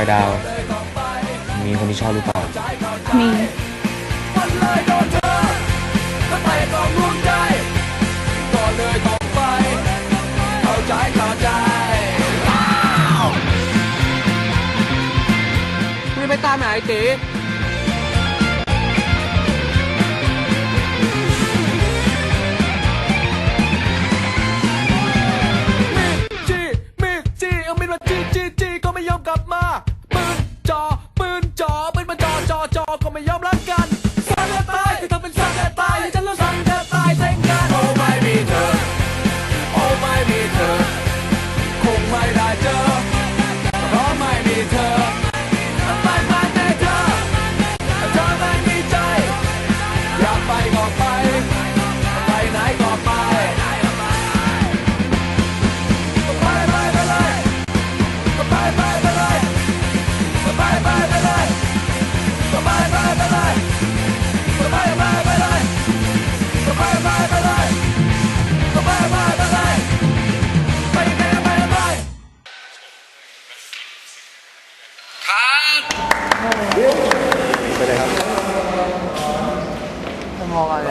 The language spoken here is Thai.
อยดาว มีคนที่ชอบหรือเปล่า มีไปตามหาไอ้ตี จอก็ไม่ยอมรักกัน ครับไปเลยครับมองอะไร